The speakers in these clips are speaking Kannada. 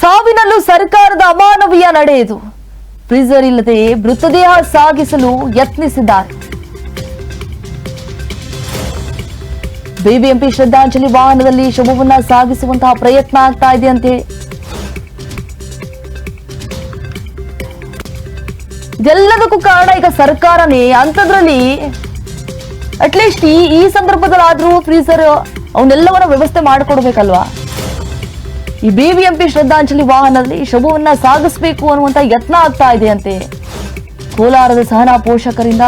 ಸಾವಿನಲ್ಲೂ ಸರ್ಕಾರದ ಅಮಾನವೀಯ ನಡೆಯಿತು. ಫ್ರೀಜರ್ ಇಲ್ಲದೆ ಮೃತದೇಹ ಸಾಗಿಸಲು ಯತ್ನಿಸಿದ್ದಾರೆ. ಬಿಬಿಎಂಪಿ ಶ್ರದ್ಧಾಂಜಲಿ ವಾಹನದಲ್ಲಿ ಶವವನ್ನ ಸಾಗಿಸುವಂತಹ ಪ್ರಯತ್ನ ಆಗ್ತಾ ಇದೆ ಅಂತ. ಹೇಳಿ ಇದೆಲ್ಲದಕ್ಕೂ ಕಾರಣ ಈಗ ಸರ್ಕಾರನೇ. ಅಂತದ್ರಲ್ಲಿ ಅಟ್ಲೀಸ್ಟ್ ಈ ಈ ಸಂದರ್ಭದಲ್ಲಾದ್ರೂ ಫ್ರೀಸರ್ ಅವನ್ನೆಲ್ಲವನ್ನ ವ್ಯವಸ್ಥೆ ಮಾಡಿಕೊಡ್ಬೇಕಲ್ವಾ? ಈ ಬಿಬಿಎಂಪಿ ಶ್ರದ್ಧಾಂಜಲಿ ವಾಹನದಲ್ಲಿ ಶವವನ್ನ ಸಾಗಿಸಬೇಕು ಅನ್ನುವಂತ ಯತ್ನ ಆಗ್ತಾ ಇದೆ ಅಂತೆ. ಕೋಲಾರದ ಸಹನಾ ಪೋಷಕರಿಂದ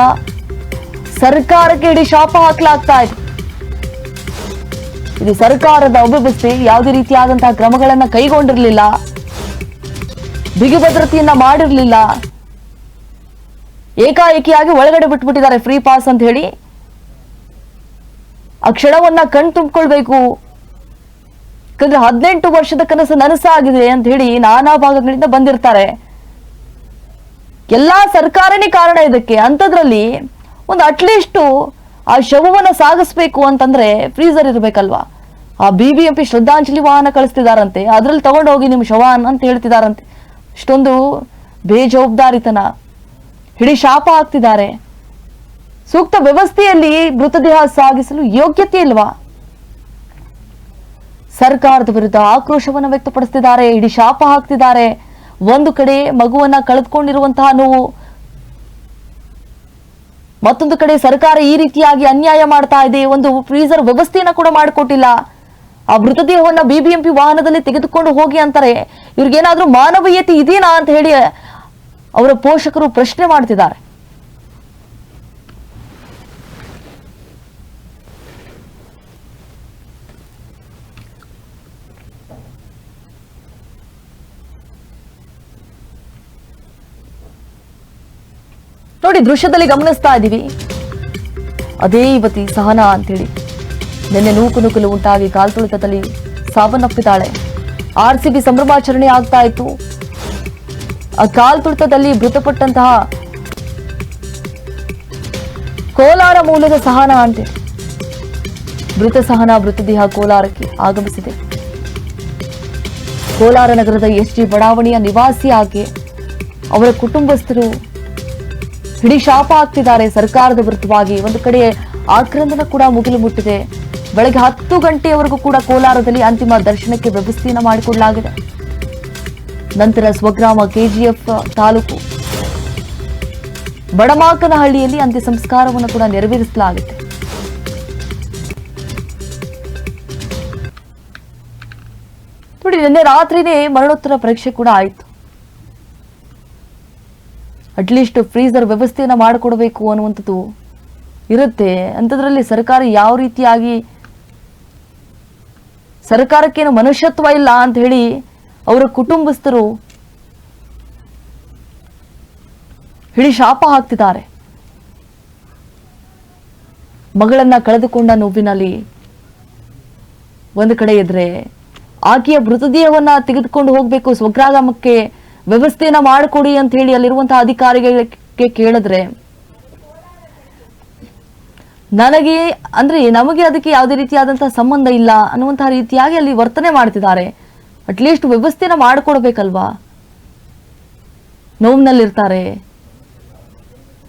ಸರ್ಕಾರಕ್ಕೆ ಇಡೀ ಶಾಪ ಹಾಕಲಾಗ್ತಾ ಇದೆ. ಇದು ಸರ್ಕಾರದ ಅವ್ಯವಸ್ಥೆ, ಯಾವುದೇ ರೀತಿಯಾದಂತಹ ಕ್ರಮಗಳನ್ನ ಕೈಗೊಂಡಿರಲಿಲ್ಲ. ಬಿಗಿ ಭದ್ರತೆಯನ್ನ ಮಾಡಿರಲಿಲ್ಲ. ಏಕಾಏಕಿಯಾಗಿ ಒಳಗಡೆ ಬಿಟ್ಬಿಟ್ಟಿದ್ದಾರೆ ಫ್ರೀ ಪಾಸ್ ಅಂತ ಹೇಳಿ. ಆ ಕ್ಷಣವನ್ನ ಕಣ್ ತುಂಬಿಕೊಳ್ಬೇಕು ಯಾಕಂದ್ರೆ ಹದಿನೆಂಟು ವರ್ಷದ ಕನಸು ನನಸಾಗಿದೆ ಅಂತ ಹೇಳಿ ನಾನಾ ಭಾಗಗಳಿಂದ ಬಂದಿರ್ತಾರೆ. ಎಲ್ಲಾ ಸರ್ಕಾರನೇ ಕಾರಣ ಇದಕ್ಕೆ. ಅಂಥದ್ರಲ್ಲಿ ಒಂದು ಅಟ್ಲೀಸ್ಟ್ ಆ ಶವವನ್ನ ಸಾಗಿಸ್ಬೇಕು ಅಂತಂದ್ರೆ ಫ್ರೀಸರ್ ಇರ್ಬೇಕಲ್ವಾ? ಆ ಬಿ ಬಿ ಎಂ ಪಿ ಶ್ರದ್ಧಾಂಜಲಿ ವಾಹನ ಕಳಿಸ್ತಿದಾರಂತೆ. ಅದ್ರಲ್ಲಿ ತಗೊಂಡೋಗಿ ನಿಮ್ಮ ಶವ ಅಂತ ಹೇಳ್ತಿದಾರಂತೆ. ಇಷ್ಟೊಂದು ಬೇಜವಾಬ್ದಾರಿತನ. ಹಿಡಿ ಶಾಪ ಹಾಕ್ತಿದ್ದಾರೆ. ಸೂಕ್ತ ವ್ಯವಸ್ಥೆಯಲ್ಲಿ ಮೃತದೇಹ ಸಾಗಿಸಲು ಯೋಗ್ಯತೆ ಇಲ್ವಾ? ಸರ್ಕಾರದ ವಿರುದ್ಧ ಆಕ್ರೋಶವನ್ನು ವ್ಯಕ್ತಪಡಿಸುತ್ತಿದ್ದಾರೆ ಇಡೀ ಶಾಪ ಹಾಕ್ತಿದ್ದಾರೆ. ಒಂದು ಕಡೆ ಮಗುವನ್ನ ಕಳೆದುಕೊಂಡಿರುವಂತಹ ನೋವು, ಮತ್ತೊಂದು ಕಡೆ ಸರ್ಕಾರ ಈ ರೀತಿಯಾಗಿ ಅನ್ಯಾಯ ಮಾಡ್ತಾ ಇದೆ. ಒಂದು ಫ್ರೀಸರ್ ವ್ಯವಸ್ಥೆಯನ್ನ ಕೂಡ ಮಾಡಿಕೊಟ್ಟಿಲ್ಲ. ಆ ಮೃತದೇಹವನ್ನ ಬಿಬಿಎಂಪಿ ವಾಹನದಲ್ಲಿ ತೆಗೆದುಕೊಂಡು ಹೋಗಿ ಅಂತಾರೆ. ಇವ್ರಿಗೇನಾದ್ರೂ ಮಾನವೀಯತೆ ಇದೇನಾ ಅಂತ ಹೇಳಿ ಅವರ ಪೋಷಕರು ಪ್ರಶ್ನೆ ಮಾಡ್ತಿದ್ದಾರೆ. ನೋಡಿ, ದೃಶ್ಯದಲ್ಲಿ ಗಮನಿಸ್ತಾ ಇದ್ದೀವಿ ಅದೇ ಯುವತಿ ಸಹನಾ ಅಂತೇಳಿ. ನಿನ್ನೆ ನೂಕು ನೂಕಲು ಉಂಟಾಗಿ ಕಾಲ್ತುಳಿತದಲ್ಲಿ ಸಾವನ್ನಪ್ಪಿದ್ದಾಳೆ. ಆರ್ ಸಿ ಬಿ ಸಂಭ್ರಮಾಚರಣೆ ಆಗ್ತಾ ಇತ್ತು. ಆ ಕಾಲ್ತುಳಿತದಲ್ಲಿ ಮೃತಪಟ್ಟಂತಹ ಕೋಲಾರ ಮೂಲದ ಸಹನಾ ಅಂತೇಳಿ ಮೃತ ಸಹನಾ ಮೃತದೇಹ ಕೋಲಾರಕ್ಕೆ ಆಗಮಿಸಿದೆ. ಕೋಲಾರ ನಗರದ ಎಸ್ ಜಿ ಬಡಾವಣೆಯ ನಿವಾಸಿಯಾಗಿ ಅವರ ಕುಟುಂಬಸ್ಥರು ಹಿಡಿ ಶಾಪ ಆಗ್ತಿದ್ದಾರೆ ಸರ್ಕಾರದ ವಿರುದ್ಧವಾಗಿ ಒಂದು ಕಡೆ ಆಕ್ರಂದನ ಕೂಡ ಮುಗಿಲು ಮುಟ್ಟಿದೆ. ಬೆಳಗ್ಗೆ ಹತ್ತು ಗಂಟೆಯವರೆಗೂ ಕೂಡ ಕೋಲಾರದಲ್ಲಿ ಅಂತಿಮ ದರ್ಶನಕ್ಕೆ ವ್ಯವಸ್ಥೆಯನ್ನು ಮಾಡಿಕೊಡಲಾಗಿದೆ ನಂತರ ಸ್ವಗ್ರಾಮ ಕೆಜಿಎಫ್ ತಾಲೂಕು ಬಡಮಾಕನಹಳ್ಳಿಯಲ್ಲಿ ಅಂತ್ಯ ಸಂಸ್ಕಾರವನ್ನು ಕೂಡ ನೆರವೇರಿಸಲಾಗುತ್ತೆ ನೋಡಿ ನಿನ್ನೆ ರಾತ್ರಿನೇ ಮರಣೋತ್ತರ ಪರೀಕ್ಷೆ ಕೂಡ ಆಯಿತು. ಅಟ್ಲೀಸ್ಟ್ ಫ್ರೀಸರ್ ವ್ಯವಸ್ಥೆಯನ್ನು ಮಾಡಿಕೊಡ್ಬೇಕು ಅನ್ನುವಂಥದ್ದು ಇರುತ್ತೆ. ಅಂಥದ್ರಲ್ಲಿ ಸರ್ಕಾರ ಯಾವ ರೀತಿಯಾಗಿ ಸರ್ಕಾರಕ್ಕೇನು ಮನುಷ್ಯತ್ವ ಇಲ್ಲ ಅಂತ ಹೇಳಿ ಅವರ ಕುಟುಂಬಸ್ಥರು ಹಿಡಿ ಶಾಪ ಹಾಕ್ತಿದ್ದಾರೆ. ಮಗಳನ್ನ ಕಳೆದುಕೊಂಡ ನೋವಿನಲ್ಲಿ ಒಂದು ಕಡೆ ಇದ್ರೆ ಆಕೆಯ ಮೃತದೇಹವನ್ನ ತೆಗೆದುಕೊಂಡು ಹೋಗ್ಬೇಕು ಸ್ವಗ್ರಾಮಕ್ಕೆ ವ್ಯವಸ್ಥೆಯನ್ನ ಮಾಡಿಕೊಡಿ ಅಂತ ಹೇಳಿ ಅಲ್ಲಿರುವಂತಹ ಅಧಿಕಾರಿಗಳಿಗೆ ಕೇಳಿದ್ರೆ, ನನಗೆ ಅಂದ್ರೆ ನಮಗೆ ಅದಕ್ಕೆ ಯಾವುದೇ ರೀತಿಯಾದಂತಹ ಸಂಬಂಧ ಇಲ್ಲ ಅನ್ನುವಂತಹ ರೀತಿಯಾಗಿ ಅಲ್ಲಿ ವರ್ತನೆ ಮಾಡ್ತಿದ್ದಾರೆ. ಅಟ್ಲೀಸ್ಟ್ ವ್ಯವಸ್ಥೆನ ಮಾಡಿಕೊಡ್ಬೇಕಲ್ವಾ? ನೋವಿನಲ್ಲಿರ್ತಾರೆ.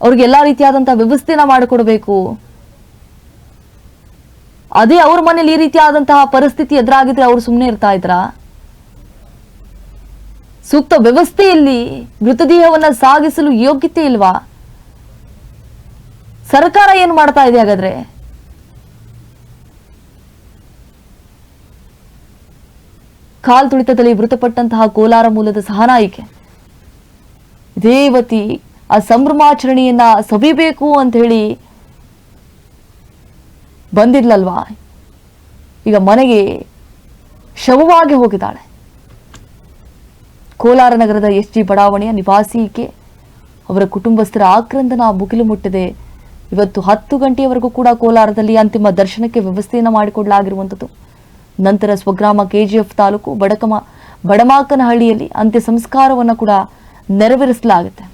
ಅವ್ರಿಗೆ ಎಲ್ಲಾ ರೀತಿಯಾದಂತಹ ವ್ಯವಸ್ಥೆನ ಮಾಡಿಕೊಡ್ಬೇಕು. ಅದೇ ಅವ್ರ ಮನೇಲಿ ಈ ರೀತಿಯಾದಂತಹ ಪರಿಸ್ಥಿತಿ ಎದುರಾಗಿದ್ರೆ ಅವ್ರು ಸುಮ್ಮನೆ ಇರ್ತಾ ಇದ್ರ? ಸೂಕ್ತ ವ್ಯವಸ್ಥೆಯಲ್ಲಿ ಮೃತದೇಹವನ್ನ ಸಾಗಿಸಲು ಯೋಗ್ಯತೆ ಇಲ್ವಾ? ಸರ್ಕಾರ ಏನ್ ಮಾಡ್ತಾ ಇದೆ ಹಾಗಾದ್ರೆ? ಕಾಲ್ ತುಳಿತದಲ್ಲಿ ಮೃತಪಟ್ಟಂತಹ ಕೋಲಾರ ಮೂಲದ ಸಹನಾಯಿಕೆ. ದೇವತಿ, ಆ ಸಂಭ್ರಮಾಚರಣೆಯನ್ನ ಸವಿಬೇಕು ಅಂತ ಹೇಳಿ ಬಂದಿದ್ಲಲ್ವಾ? ಈಗ ಮನೆಗೆ ಶವವಾಗಿ ಹೋಗಿದ್ದಾಳೆ. ಕೋಲಾರ ನಗರದ ಎಸ್ ಜಿ ಬಡಾವಣೆಯ ನಿವಾಸಿಗೆ ಅವರ ಕುಟುಂಬಸ್ಥರ ಆಕ್ರಂದನ ಮುಗಿಲು ಮುಟ್ಟಿದೆ. ಇವತ್ತು ಹತ್ತು ಗಂಟೆಯವರೆಗೂ ಕೂಡ ಕೋಲಾರದಲ್ಲಿ ಅಂತಿಮ ದರ್ಶನಕ್ಕೆ ವ್ಯವಸ್ಥೆಯನ್ನು ಮಾಡಿಕೊಡಲಾಗಿರುವಂಥದ್ದು. ನಂತರ ಸ್ವಗ್ರಾಮ ಕೆಜಿಎಫ್ ತಾಲೂಕು, ಬಡಕಮ, ಬಡಮಾಕನಹಳ್ಳಿಯಲ್ಲಿ ಅಂತ್ಯ ಸಂಸ್ಕಾರವನ್ನು ಕೂಡ ನೆರವೇರಿಸಲಾಗುತ್ತೆ.